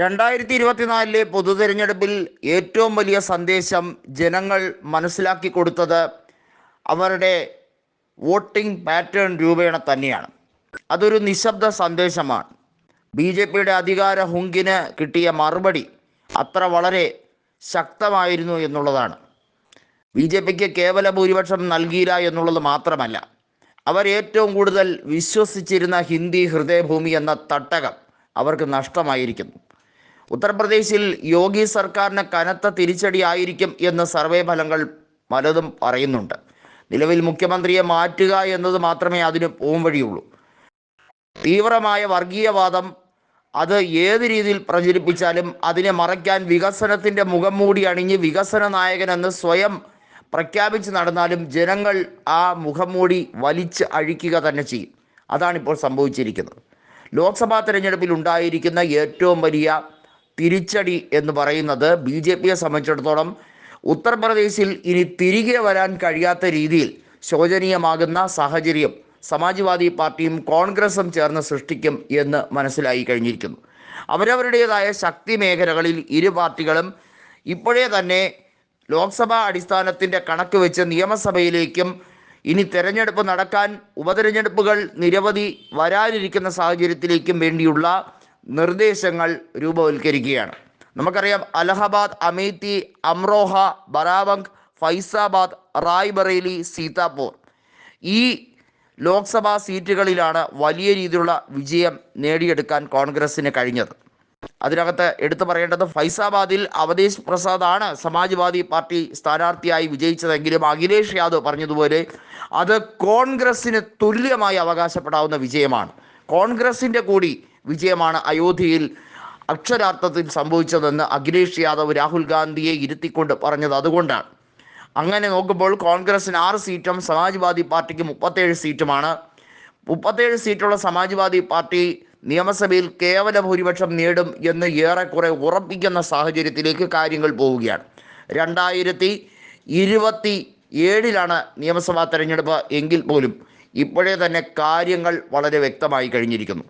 രണ്ടായിരത്തി ഇരുപത്തിനാലിലെ പൊതുതെരഞ്ഞെടുപ്പിൽ ഏറ്റവും വലിയ സന്ദേശം ജനങ്ങൾ മനസ്സിലാക്കി കൊടുത്തത് അവരുടെ വോട്ടിംഗ് പാറ്റേൺ രൂപേണ തന്നെയാണ്. അതൊരു നിശബ്ദ സന്ദേശമാണ്. ബി ജെ പിയുടെ അധികാര ഹുങ്കിന് കിട്ടിയ മറുപടി അത്ര വളരെ ശക്തമായിരുന്നു എന്നുള്ളതാണ്. ബി ജെ പിക്ക് കേവല ഭൂരിപക്ഷം നൽകിയില്ല എന്നുള്ളത് മാത്രമല്ല അവർ ഏറ്റവും കൂടുതൽ വിശ്വസിച്ചിരുന്ന ഹിന്ദി ഹൃദയഭൂമി എന്ന തട്ടകം അവർക്ക് നഷ്ടമായിരിക്കുന്നു. ഉത്തർപ്രദേശിൽ യോഗി സർക്കാരിന് കനത്ത തിരിച്ചടി ആയിരിക്കും എന്ന് സർവേ ഫലങ്ങൾ പലതും പറയുന്നുണ്ട്. നിലവിൽ മുഖ്യമന്ത്രിയെ മാറ്റുക എന്നത് മാത്രമേ അതിന് പോംവഴിയുള്ളൂ. തീവ്രമായ വർഗീയവാദം അത് ഏത് രീതിയിൽ പ്രചരിപ്പിച്ചാലും അതിനെ മറയ്ക്കാൻ വികസനത്തിന്റെ മുഖം മൂടി അണിഞ്ഞ് വികസന നായകനെന്ന് സ്വയം പ്രഖ്യാപിച്ച് നടന്നാലും ജനങ്ങൾ ആ മുഖം മൂടി വലിച്ച് അഴിക്കുക തന്നെ ചെയ്യും. അതാണിപ്പോൾ സംഭവിച്ചിരിക്കുന്നത്. ലോക്സഭാ തെരഞ്ഞെടുപ്പിൽ ഉണ്ടായിരിക്കുന്ന ഏറ്റവും വലിയ തിരിച്ചടി എന്ന് പറയുന്നത് ബി ജെ പിയെ സംബന്ധിച്ചിടത്തോളം ഉത്തർപ്രദേശിൽ ഇനി തിരികെ വരാൻ കഴിയാത്ത രീതിയിൽ ശോചനീയമാകുന്ന സാഹചര്യം സമാജ്വാദി പാർട്ടിയും കോൺഗ്രസും ചേർന്ന് സൃഷ്ടിക്കും എന്ന് മനസ്സിലായി കഴിഞ്ഞിരിക്കുന്നു. അവരവരുടേതായ ശക്തി മേഖലകളിൽ ഇരു പാർട്ടികളും ഇപ്പോഴേ തന്നെ ലോക്സഭാ അടിസ്ഥാനത്തിന്റെ കണക്ക് വെച്ച് നിയമസഭയിലേക്കും ഇനി തെരഞ്ഞെടുപ്പ് നടക്കാൻ ഉപതെരഞ്ഞെടുപ്പുകൾ നിരവധി വരാനിരിക്കുന്ന സാഹചര്യത്തിലേക്കും വേണ്ടിയുള്ള നിർദ്ദേശങ്ങൾ രൂപവൽക്കരിക്കുകയാണ്. നമുക്കറിയാം അലഹബാദ് അമേത്തി അമ്രോഹ ബറാബങ്ക് ഫൈസാബാദ് റായ്ബറേലി സീതാപൂർ. ഈ ലോക്സഭാ സീറ്റുകളിലാണ് വലിയ രീതിയിലുള്ള വിജയം നേടിയെടുക്കാൻ കോൺഗ്രസിന് കഴിഞ്ഞത്. അതിനകത്ത് എടുത്തു പറയേണ്ടത് ഫൈസാബാദിൽ അവധേഷ് പ്രസാദാണ് സമാജ്വാദി പാർട്ടി സ്ഥാനാർത്ഥിയായി വിജയിച്ചതെങ്കിലും അഖിലേഷ് യാദവ് പറഞ്ഞതുപോലെ അത് കോൺഗ്രസ്സിന് തുല്യമായി അവകാശപ്പെടാവുന്ന വിജയമാണ്. കോൺഗ്രസിന്റെ കൂടി വിജയമാണ് അയോധ്യയിൽ അക്ഷരാർത്ഥത്തിൽ സംഭവിച്ചതെന്ന് അഖിലേഷ് യാദവ് രാഹുൽ ഗാന്ധിയെ ഇരുത്തിക്കൊണ്ട് പറഞ്ഞത് അതുകൊണ്ടാണ്. അങ്ങനെ നോക്കുമ്പോൾ കോൺഗ്രസിന് ആറ് സീറ്റും സമാജ്വാദി പാർട്ടിക്ക് മുപ്പത്തേഴ് സീറ്റുമാണ്. മുപ്പത്തേഴ് സീറ്റുള്ള സമാജ്വാദി പാർട്ടി നിയമസഭയിൽ കേവല ഭൂരിപക്ഷം നേടും എന്ന് ഏറെക്കുറെ ഉറപ്പിക്കുന്ന സാഹചര്യത്തിലേക്ക് കാര്യങ്ങൾ പോവുകയാണ്. രണ്ടായിരത്തി ഇരുപത്തി ഏഴിലാണ് നിയമസഭാ തെരഞ്ഞെടുപ്പ് എങ്കിൽ പോലും ഇപ്പോഴേ തന്നെ കാര്യങ്ങൾ വളരെ വ്യക്തമായി കഴിഞ്ഞിരിക്കുന്നു.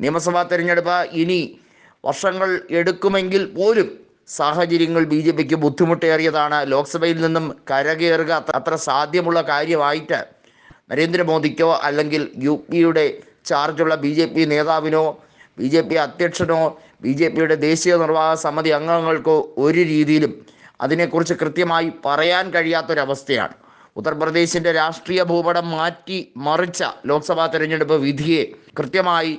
നിയമസഭാ തെരഞ്ഞെടുപ്പ് ഇനി വർഷങ്ങൾ എടുക്കുമെങ്കിൽ പോലും സാഹചര്യങ്ങൾ ബി ജെ പിക്ക് ബുദ്ധിമുട്ടേറിയതാണ്. ലോക്സഭയിൽ നിന്നും കരകയറുക അത്ര- സാധ്യമുള്ള കാര്യമായിട്ട് നരേന്ദ്രമോദിക്കോ അല്ലെങ്കിൽ യു പിയുടെ ചാർജുള്ള ബി ജെ പി നേതാവിനോ ബി ജെ പി അധ്യക്ഷനോ ബി ജെ പിയുടെ ദേശീയ നിർവാഹക സമിതി അംഗങ്ങൾക്കോ ഒരു രീതിയിലും അതിനെക്കുറിച്ച് കൃത്യമായി പറയാൻ കഴിയാത്തൊരവസ്ഥയാണ്. ഉത്തർപ്രദേശിന്റെ രാഷ്ട്രീയ ഭൂപടം മാറ്റി മറിച്ച ലോക്സഭാ തെരഞ്ഞെടുപ്പ് വിധിയെ കൃത്യമായി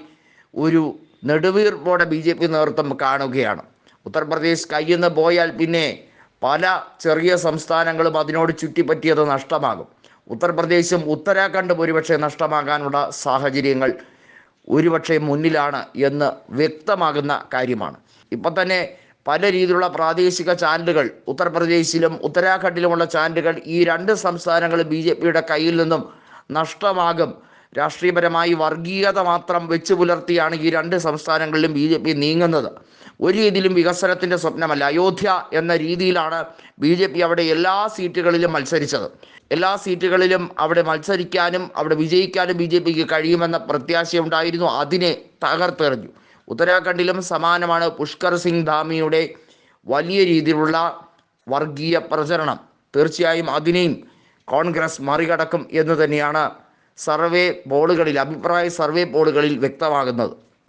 ഒരു നെടുവീർപ്പോടെ ബി ജെ പി നേതൃത്വം കാണുകയാണ്. ഉത്തർപ്രദേശ് കയ്യിൽ നിന്ന് പോയാൽ പിന്നെ പല ചെറിയ സംസ്ഥാനങ്ങളും അതിനോട് ചുറ്റിപ്പറ്റിയത് നഷ്ടമാകും. ഉത്തർപ്രദേശും ഉത്തരാഖണ്ഡും ഒരുപക്ഷെ നഷ്ടമാകാനുള്ള സാഹചര്യങ്ങൾ ഒരുപക്ഷെ മുന്നിലാണ് എന്ന് വ്യക്തമാകുന്ന കാര്യമാണ്. ഇപ്പം തന്നെ പല രീതിയിലുള്ള പ്രാദേശിക ചാനലുകൾ ഉത്തർപ്രദേശിലും ഉത്തരാഖണ്ഡിലുമുള്ള ചാനലുകൾ ഈ രണ്ട് സംസ്ഥാനങ്ങളും ബി ജെ പിയുടെ കയ്യിൽ നിന്നും നഷ്ടമാകും. രാഷ്ട്രീയപരമായി വർഗീയത മാത്രം വെച്ച് പുലർത്തിയാണ് ഈ രണ്ട് സംസ്ഥാനങ്ങളിലും ബി ജെ പി നീങ്ങുന്നത്. ഒരു രീതിയിലും വികസനത്തിന്റെ സ്വപ്നമല്ല. അയോധ്യ എന്ന രീതിയിലാണ് ബി ജെ പി അവിടെ എല്ലാ സീറ്റുകളിലും മത്സരിച്ചത്. എല്ലാ സീറ്റുകളിലും അവിടെ മത്സരിക്കാനും അവിടെ വിജയിക്കാനും ബി ജെ പിക്ക് കഴിയുമെന്ന പ്രത്യാശയുണ്ടായിരുന്നു. അതിനെ തകർത്തെറിഞ്ഞു. ഉത്തരാഖണ്ഡിലും സമാനമാണ് പുഷ്കർ സിംഗ് ധാമിയുടെ വലിയ രീതിയിലുള്ള വർഗീയ പ്രചരണം. തീർച്ചയായും അതിനെയും കോൺഗ്രസ് മറികടക്കും എന്ന് തന്നെയാണ് സർവേ പോളുകളിൽ അഭിപ്രായ സർവേ പോളുകളിൽ വ്യക്തമാകുന്നത്.